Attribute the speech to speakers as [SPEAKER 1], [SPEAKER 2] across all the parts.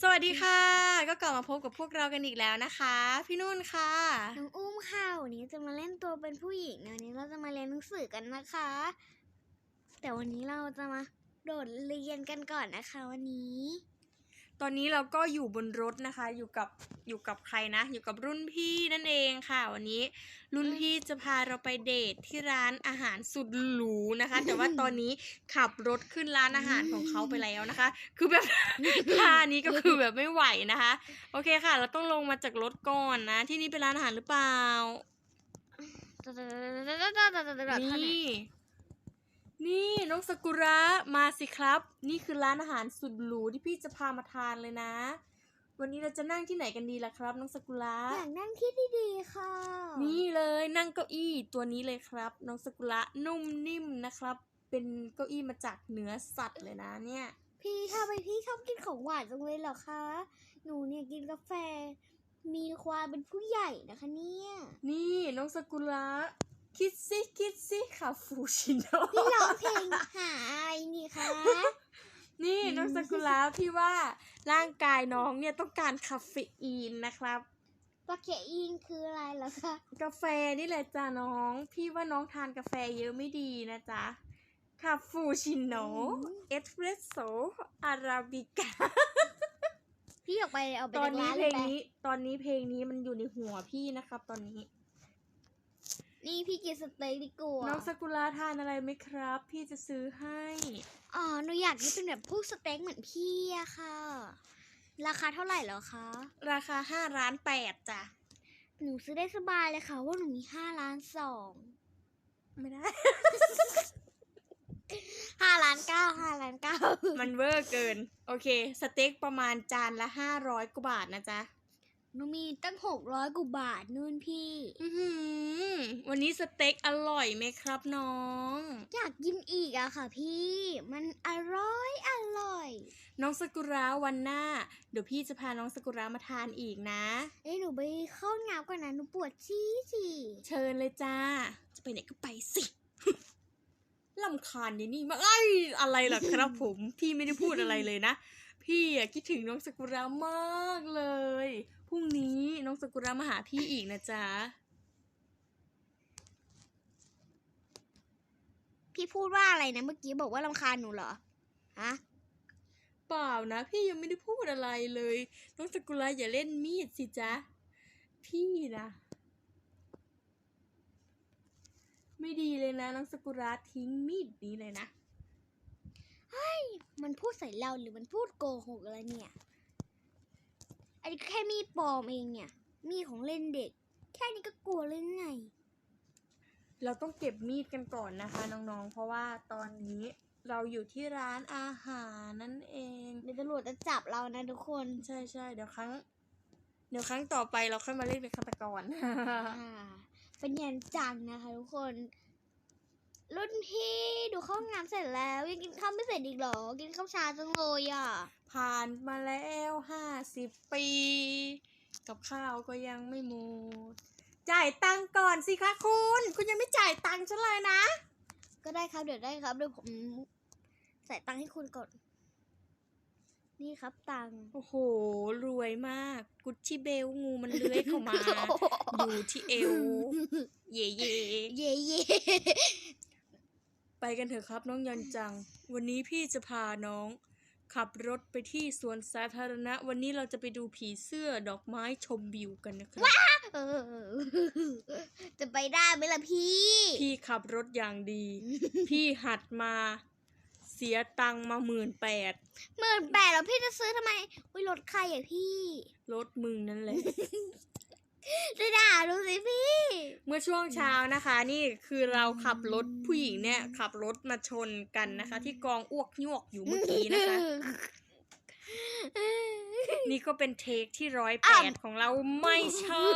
[SPEAKER 1] สวัสดีค่ะ ก็กลับมาพบกับพวกเรากันอีกแล้วนะคะ พี่นุ่นค่ะ
[SPEAKER 2] น้องอุ้มค่ะวันนี้จะมาเล่นตัวเป็นผู้หญิงวันนี้เราจะมาเรียนหนังสือกันนะคะ แต่วันนี้เราจะมาโดดเรียนกันก่อนนะคะ วันนี้
[SPEAKER 1] ตอนนี้เราก็อยู่บนรถนะคะ อยู่กับอยู่กับใครนะ อยู่กับรุ่นพี่นั่นเองค่ะ วันนี้ รุ่นพี่จะพาเราไปเดทที่ร้านอาหารสุดหรูนะคะ แต่ว่าตอนนี้ขับรถขึ้นร้านอาหารของเขาไปแล้วนะคะ คือแบบ ท่านี้ก็คือแบบไม่ไหวนะคะ โอเคค่ะ เราต้องลงมาจากรถก่อนนะ ที่นี่เป็นร้านอาหารหรือเปล่านี่ นี่น้องสกุระมาสิครับ นี่คือร้านอาหารสุดหรูที่พี่จะพามาทานเลยนะ วันนี้เราจะนั่งที่ไหนกันดีล่ะครับน้องสกุระ
[SPEAKER 2] อยากนั่งที่ดีๆค่ะ
[SPEAKER 1] นี่เลยนั่งเก้าอี้ตัวนี้เลยครับ น้องสกุระนุ่มนิ่มนะครับ เป็นเก้าอี้มาจากเนื้อสัตว์เลยนะเนี่ย
[SPEAKER 2] พี่ทำไมพี่ชอบกินของหวานจังเลยเหรอคะ หนูเนี่ยกินกาแฟ มีความเป็นผู้ใหญ่นะคะเนี่ย
[SPEAKER 1] นี่น้องสกุระ คิดสิคิดสิคาฟูชิโน
[SPEAKER 2] พี่ร้องเพลงหาอะไรนี่คะ
[SPEAKER 1] นี่น้องสกุระพี่ว่าร่างกายน้องเนี่ยต้องการคาเฟอีนนะครับ
[SPEAKER 2] ปาเกอินคืออะไรเหรอคะ
[SPEAKER 1] กาแฟนี่แหละจ้ะน้อง พี่ว่าน้องทานกาแฟเยอะไม่ดีนะจ๊ะคาฟูชิโนเอสเปรสโซอาราบิกา
[SPEAKER 2] พี่ออกไปเอาไป
[SPEAKER 1] ตอนนี้
[SPEAKER 2] จาก
[SPEAKER 1] เพล
[SPEAKER 2] ร้าง
[SPEAKER 1] นี้ ตอนนี้เพลงนี้มันอยู่ในหัวพี่นะครับ ตอนนี้
[SPEAKER 2] นี่พี่กินสเต็กดีกว่า
[SPEAKER 1] น้องสกุลาทานอะไรไหมครับ พี่จะซื้อให้
[SPEAKER 2] อ๋อ หนูอยากกินเป็นแบบพวกสเต็กเหมือนพี่อะค่ะ ราคาเท่าไหร่เหรอคะ
[SPEAKER 1] ราคาห้าร้านแปดจ้ะ
[SPEAKER 2] หนูซื้อได้สบายเลยค่ะ ว่าหนูมีห้าล้านสอง
[SPEAKER 1] ไม่ได้
[SPEAKER 2] ห้าล้านเก้าห้าล้านเก้า
[SPEAKER 1] มันเวอร์เกิน โอเค สเต็กประมาณจานละห้าร้อยกว่าบาทนะจ๊ะ
[SPEAKER 2] หนูมีตั้งหกร้อยกว่าบาทนู่นพี่
[SPEAKER 1] อือหือ วันนี้สเต็กอร่อยไหมครับน้อง
[SPEAKER 2] อยากกินอีกอะค่ะพี่ มันอร่อยอร่อย
[SPEAKER 1] น้องสกุระวันหน้า เดี๋ยวพี่จะพาน้องสกุระมาทานอีกนะ
[SPEAKER 2] เอ้ยหนูไปเข้าห้องน้ำก่อนนะหนูปวดชี้สิ
[SPEAKER 1] เชิญเลยจ้า จะไปไหนก็ไปสิลำคาญนี่นี่มากไอ้ยอะไรล่ะครับผม พี่ไม่ได้พูดอะไรเลยนะ พี่อะคิดถึงน้องสกุระมากเลย พรุ่งนี้น้องสกุระมาหาพี่อีกนะจ๊ะ
[SPEAKER 2] พี่พูดว่าอะไรนะเมื่อกี้บอกว่ารำคาญหนูเหรอฮะ
[SPEAKER 1] เปล่านะ พี่ยังไม่ได้พูดอะไรเลยน้องสกุระอย่าเล่นมีดสิจ๊ะพี่นะไม่ดีเลยนะน้องสกุระทิ้งมีดนี้เลยนะ
[SPEAKER 2] มันพูดใส่เราหรือมันพูดโกหกอะไรเนี่ยอันนี้ก็แค่มีดปลอมเองเนี่ยมีดของเล่นเด็ก แค่นี้ก็กลัวเลยไง
[SPEAKER 1] เราต้องเก็บมีดกันก่อนนะคะน้องๆ เพราะว่าตอนนี้เราอยู่ที่ร้านอาหารนั่นเอง
[SPEAKER 2] เดี๋ยวตำรวจจะจับเรานะทุกคน
[SPEAKER 1] ใช่ใช่เดี๋ยวครั้ง เดี๋ยวครั้งต่อไปเราค่อยมาเล่นเป็นฆาตกร
[SPEAKER 2] อ่าเป็นยันจังนะคะทุกคน รุ่นพี่ดูเข้าห้องน้ำเสร็จแล้ว ยังกินข้าวไม่เสร็จอีกเหรอ กินข้าวช้าจังเลยอะ
[SPEAKER 1] ผ่านมาแล้วห้าสิบปี กับข้าวก็ยังไม่หมด จ่ายตังค์ก่อนสิคะคุณ คุณยังไม่จ่ายตังค์ฉันเลยนะ
[SPEAKER 2] ก็ได้ครับเดี๋ยวได้ครับเดี๋ยวผมใส่ตังค์ให้คุณก่อน นี่ครับตังค์
[SPEAKER 1] โอ้โห รวยมาก กุชชี่เบลงูมันเลื้อยเข้ามา อยู่ที่เอว เย่เย่
[SPEAKER 2] เย่เย่
[SPEAKER 1] ไปกันเถอะครับน้องยันจัง วันนี้พี่จะพาน้อง ขับรถไปที่สวนสาธารณะ วันนี้เราจะไปดูผีเสื้อดอกไม้ชมวิวกันนะครับ
[SPEAKER 2] เออจะไปได้ไหมล่ะพี่
[SPEAKER 1] พี่ขับรถอย่างดี พี่หัดมาเสียตังค์มาหมื่นแปด
[SPEAKER 2] หมื่นแปดแล้วพี่จะซื้อทำไมอุ้ยรถใครอะพี่
[SPEAKER 1] รถมึงนั่นแหละ
[SPEAKER 2] จะด่าดูสิพี่
[SPEAKER 1] เมื่อช่วงเช้านะคะ นี่คือเราขับรถผู้หญิงเนี่ย ขับรถมาชนกันนะคะ ที่กองอ้วกยวกอยู่เมื่อกี้นะคะ นี่ก็เป็นเทคที่ร้อยแปดของเราไม่ใช่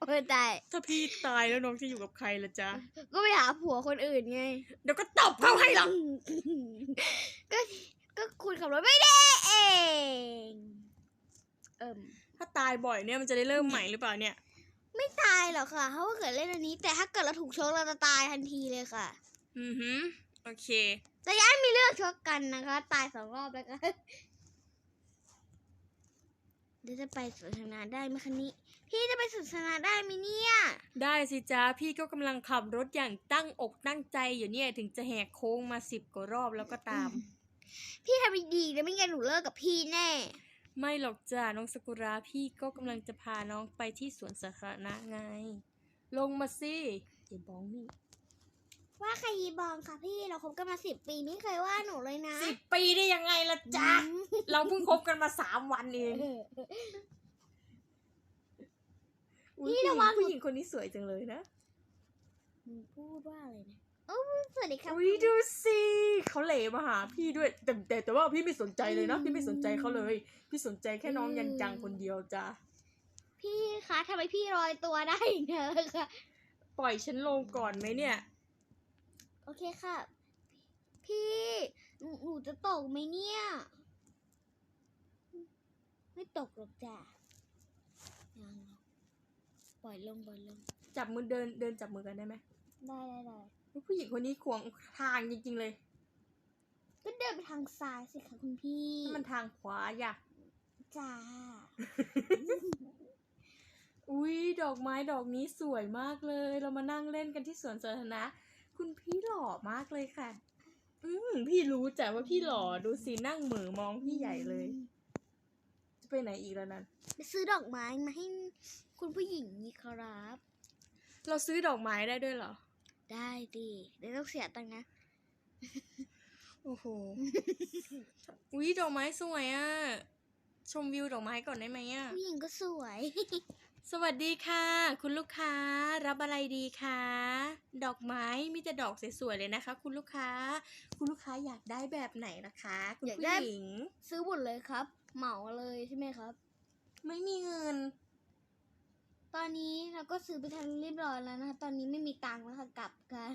[SPEAKER 2] โอ้ยตาย
[SPEAKER 1] ถ้าพี่ตายแล้วน้องจะอยู่กับใครล่ะจ๊ะ
[SPEAKER 2] ก็ไปหาผัวคนอื่นไง
[SPEAKER 1] เดี๋ยวก็ตบเขาให้หรอก
[SPEAKER 2] ก็ก็คุณขับรถไม่ได้เอง เอิ่ม
[SPEAKER 1] ถ้าตายบ่อยเนี่ยมันจะได้เริ่มใหม่หรือเปล่าเนี่ย
[SPEAKER 2] ไม่ตายหรอกค่ะเพราะว่าเกิดเล่นอันนี้ แต่ถ้าเกิดเราถูกชกเราจะตายทันทีเลยค่ะ
[SPEAKER 1] อือหือโอเค
[SPEAKER 2] จะย้ายมีเรื่องชกกันนะคะ ตายสองรอบแล้วก็ดี๋ยวจะไปสวนสาธารณะได้ไหมคะนี่พี่จะไปสวนสาธารณะได้ไหมเนี่ย
[SPEAKER 1] ได้สิจ้าพี่ก็กำลังขับรถอย่างตั้งอกตั้งใจอยู่เนี่ยถึงจะแหกโค้งมาสิบกว่ารอบแล้วก็ตาม
[SPEAKER 2] พี่ทำไม่ดีแล้วไม่งั้นหนูเลิกกับพี่แน่
[SPEAKER 1] ไม่หรอกจ้าน้องสกุระพี่ก็กำลังจะพาน้องไปที่สวนสาธารณะไง ลงมาสิอย่าบ้องนี่
[SPEAKER 2] ว่าใครยีบองค่ะพี่เราคบกันมาสิบปีไม่เคยว่าหนูเลยนะ
[SPEAKER 1] สิบปีได้ยังไงล่ะจ๊ะ เราเพิ่งคบกันมาสามวันเองอุ๊ย
[SPEAKER 2] พี่ระวัง
[SPEAKER 1] ผู้หญิงคนนี้สวยจังเลยนะ
[SPEAKER 2] หนูพูดว่าอะไรนะโอ้สวัสดีครับ
[SPEAKER 1] อุ้ยดูสิเขาเหลมาหาพี่ด้วยแต่แต่แต่ว่าพี่ไม่สนใจเลยนะพี่ไม่สนใจเขาเลย พี่สนใจแค่น้องยันจังคนเดียวจ้ะ
[SPEAKER 2] พี่คะทำไมพี่ลอยตัวได้อย่างเงี้ยค่ะ
[SPEAKER 1] ปล่อยฉันลงก่อนไหมเนี่ย
[SPEAKER 2] โอเคค่ะ พี่หนูหนูจะตกไหมเนี่ย ไม่ตกหรอกจ้ะยังหรอกปล่อยลงปล่อยลง
[SPEAKER 1] จับมือเดินเดินจับมือกันได้ไหม
[SPEAKER 2] ได้ได้ได้
[SPEAKER 1] ผู้หญิงคนนี้ขวางทางจริงๆเลย
[SPEAKER 2] ก็เดินไปทางซ้ายสิคะคุณพี่
[SPEAKER 1] ถ้ามันทางขวาอย่า
[SPEAKER 2] จ้า
[SPEAKER 1] อุ้ยดอกไม้ดอกนี้สวยมากเลย เรามานั่งเล่นกันที่สวนสาธารณะ คุณพี่หล่อมากเลยค่ะ อืมพี่รู้จ้ะว่าพี่หล่อดูสินั่งเหมือมองพี่ใหญ่เลย จะไปไหนอีกแล้วนั้น
[SPEAKER 2] ไปซื้อดอกไม้มาให้คุณผู้หญิงนี่ครับ
[SPEAKER 1] เราซื้อดอกไม้ได้ด้วยเหรอ
[SPEAKER 2] ได้ดิเดี๋ยวต้องเสียตังค์นะ
[SPEAKER 1] โอ้โห อุ้ยดอกไม้สวยอะ่ะ ชมวิวดอกไม้ก่อนได้ไหมอะ่ะ
[SPEAKER 2] ผู้หญิงก็สวย
[SPEAKER 1] สวัสดีค่ะ คุณลูกค้ารับอะไรดีคะดอกไม้มีแต่ดอกสวยๆเลยนะคะ คุณลูกค้า คุณลูกค้าอยากได้แบบไหนนะคะ คุณ
[SPEAKER 2] อยาก
[SPEAKER 1] ผู้
[SPEAKER 2] ได้
[SPEAKER 1] หญิง
[SPEAKER 2] ซื้อหมดเลยครับ เหมาเลยใช่ไหมครับ
[SPEAKER 1] ไม่มีเงิน
[SPEAKER 2] ตอนนี้เราก็ซื้อไปทันเรียบร้อยแล้วนะคะ ตอนนี้ไม่มีตังค์แล้วค่ะกลับกัน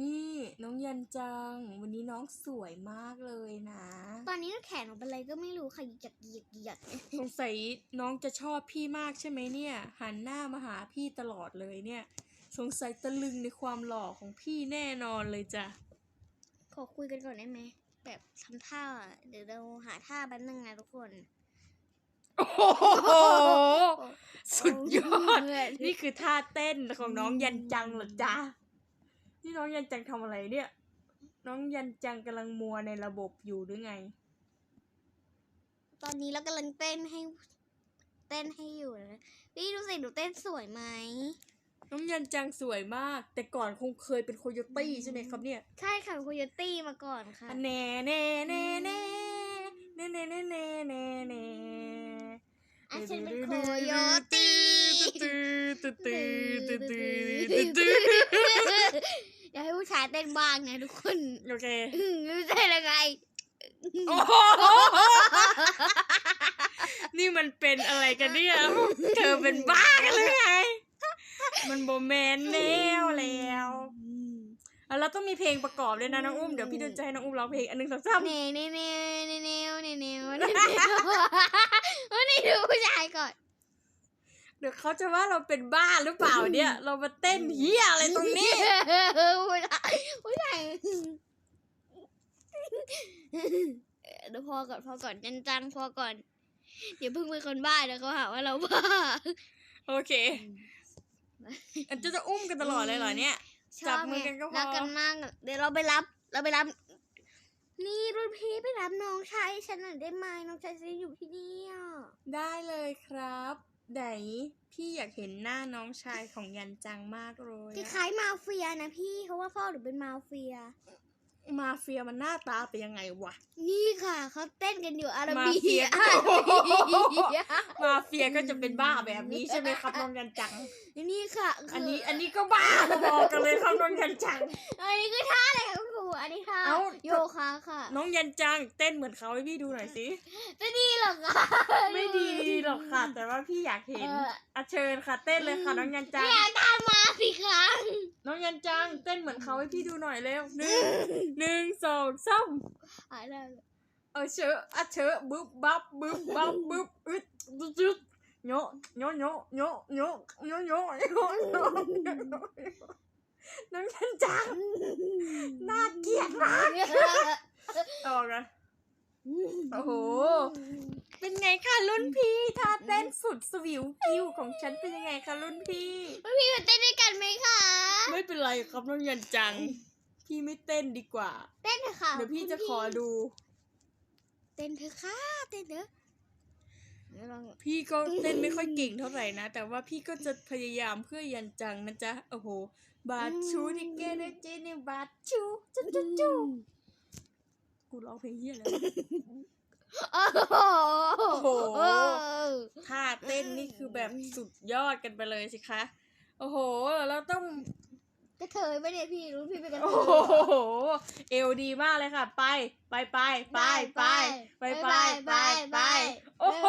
[SPEAKER 1] นี่น้องยันจัง วันนี้น้องสวยมากเลยนะ
[SPEAKER 2] ตอนนี้แขนหนูเป็นอะไรก็ไม่รู้ค่ะหยักหยักหยัก
[SPEAKER 1] สงสัยน้องจะชอบพี่มากใช่ไหมเนี่ย หันหน้ามาหาพี่ตลอดเลยเนี่ย สงสัยตะลึงในความหล่อของพี่แน่นอนเลยจ้ะ
[SPEAKER 2] ขอคุยกันก่อนได้ไหมแบบทำท่าอะเดี๋ยวเราหาท่าแป๊บนึงนะทุกคน
[SPEAKER 1] โอ้โห สุดยอด
[SPEAKER 2] เหนื่อย
[SPEAKER 1] นี่คือท่าเต้นของน้องยันจังเหรอจ๊ะ นี่น้องยันจังทำอะไรเนี่ย น้องยันจังกำลังมัวในระบบอยู่หรือไง
[SPEAKER 2] ตอนนี้เรากำลังเต้นให้ เต้นให้อยู่นะพี่ดูสิหนูเต้นสวยไหม
[SPEAKER 1] น้องยันจังสวยมาก แต่ก่อนคงเคยเป็นโคโยตี้ใช่ไหมครับเนี่ย
[SPEAKER 2] ใช่ค่ะโคโยตี้มาก่อนค่ะ
[SPEAKER 1] แน่แน่แน่แน่แน่แน่แน่แน่แน่แน่
[SPEAKER 2] อะ ฉันเป็นโคโยตี้
[SPEAKER 1] ตื้อตื้อตื้อตื้อตื้อตื้อ
[SPEAKER 2] อยากให้ผู้ชายเต้นบ้างนะทุกคน
[SPEAKER 1] โอเค
[SPEAKER 2] อืมรู้ใช่ยังไง
[SPEAKER 1] โอ้โหนี่มันเป็นอะไรกันเนี่ย เธอเป็นบ้ากันเลยไง มันโบแมนแนวแล้วอะ เราต้องมีเพลงประกอบด้วยนะน้องอุ้มเดี๋ยวพี่เดินจะให้น้องอุ้มร้องเพลงอันหนึ่งสองสาม
[SPEAKER 2] เนเนเนเนเนเนเนเนวันนี้ดูผู้ชายก่อน
[SPEAKER 1] เดี๋ยวเขาจะว่าเราเป็นบ้าหรือเปล่าเนี่ย เรามาเต้นเฮียอะไรตรงนี้
[SPEAKER 2] ผู้ชายผู้ชายเดี๋ยวพอก่อนพอก่อนจันจังพอก่อนเดี๋ยวเพิ่งเป็นคนบ้าเดี๋ยวเขาหาว่าเราบ้า
[SPEAKER 1] โอเคอันจะจะอุ้มกันตลอดเลยเหรอเนี่ย จับมือกันก็พอ
[SPEAKER 2] รักกันมากอะเดี๋ยวเราไปรับ เราไปรับ นี่รุ่นพี่ไปรับน้องชายฉันหน่อยได้ไหมน้องชายฉันอยู่ที่นี่อะ
[SPEAKER 1] ได้เลยครับไหนพี่อยากเห็นหน้าน้องชายของยันจังมากเลย
[SPEAKER 2] ค
[SPEAKER 1] อะ
[SPEAKER 2] ล้ายๆมาเฟียนะพี่เพราะว่าพ่อหนูเป็นมาเฟีย
[SPEAKER 1] มาเฟียมันหน้าตาเป็นยังไงวะ
[SPEAKER 2] นี่ค่ะเขาเต้นกันอยู่อารา
[SPEAKER 1] มา
[SPEAKER 2] บี
[SPEAKER 1] เฟีย
[SPEAKER 2] อาราบี
[SPEAKER 1] มาเฟียก็จะเป็นบ้าแบบนี้ใช่ไหมครับน้องยันจัง
[SPEAKER 2] นี่ค่ะคื
[SPEAKER 1] อันนี้อันนี้ก็บ้าพอๆกันเลยครับน้องยันจัง
[SPEAKER 2] อันนี้คือท่าอะไรคะคุณครู อันนี้ท่า
[SPEAKER 1] เอ้า
[SPEAKER 2] โยคะค่ะ
[SPEAKER 1] น้องยันจังเต้นเหมือนเขาให้พี่ดูหน่อยสิ
[SPEAKER 2] จะดีเหรอคะ
[SPEAKER 1] ไม่ดีหรอกค่ะ แต่ว่าพี่อยากเห็น
[SPEAKER 2] เออ
[SPEAKER 1] อะเชิญค่ะ เต้นเลยค่ะน้องยันจั
[SPEAKER 2] ไม่
[SPEAKER 1] ง
[SPEAKER 2] อยากตามมาสิคะ
[SPEAKER 1] น้องยันจังเต้นเหมือนเขาให้พี่ดูหน่อยเร็วหนึ่งหนึ่งสองสาม
[SPEAKER 2] อะได้
[SPEAKER 1] เออเชอะอะเชอะบึ๊บบับบึ๊บบับบึ๊บอึดจุดจุดโยโยโยโยโยโยโยโยโย น้องยันจัง น่าเกลียดมากออกนะ โอ้โห เป็นไงคะรุ่นพี่ท่าเต้นสุดสวิวกิ้วของฉันเป็นยังไงคะรุ่นพี่
[SPEAKER 2] พี่มาเต้นด้วยกันไหมคะ
[SPEAKER 1] ไม่เป็นไรครับน้องยันจัง พี่ไม่เต้นดีกว่า
[SPEAKER 2] เต้นเถอะค่ะ
[SPEAKER 1] เดี๋ยวพี่จะขอดู
[SPEAKER 2] เต้นเถอะค่ะ เต้นเถอะเดี๋ยวลอง
[SPEAKER 1] พี่ก็เต้นไม่ค่อยเก่งเท่าไหร่นะ แต่ว่าพี่ก็จะพยายามเพื่อยันจังนะจ๊ะ โอ้โห บาชูดิเกเนเจเนบาชูจูจูจูกูร้องเพลงเฮียอะไรวะ
[SPEAKER 2] โอ้โห
[SPEAKER 1] โอ้โหท่าเต้นนี่คือแบบสุดยอดกันไปเลยสิคะ โอ้โห เราต้อง
[SPEAKER 2] กระเทยไปเนี่ยพี่รู้พี่เป็นกระเท
[SPEAKER 1] โอ้
[SPEAKER 2] ย
[SPEAKER 1] โห เอวดีมากเลยค่ะ ไป ไปไปไปไปไปไปไปไปโอ้โห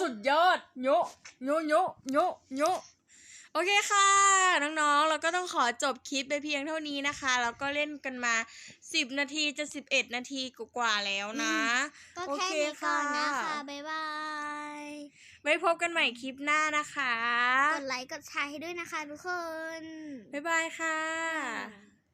[SPEAKER 1] สุดยอดโยะโยะโยะโยะโยะ โอเคค่ะ น้องๆ เราก็ต้องขอจบคลิปไปเพียงเท่านี้นะคะ แล้วก็เล่นกันมา 10 นาทีจะ 11 นาทีกว่าๆแล้วนะ
[SPEAKER 2] ก็
[SPEAKER 1] โอ
[SPEAKER 2] แค่
[SPEAKER 1] เค
[SPEAKER 2] นี้ก่อนนะ
[SPEAKER 1] ค่ะ
[SPEAKER 2] คะ บ๊ายบาย
[SPEAKER 1] ไว้พบกันใหม่คลิปหน้านะคะ
[SPEAKER 2] กดไลค์กดแชร์ให้ด้วยนะคะทุกคน
[SPEAKER 1] บ๊ายบายค่ะ
[SPEAKER 2] บ๊ายบาย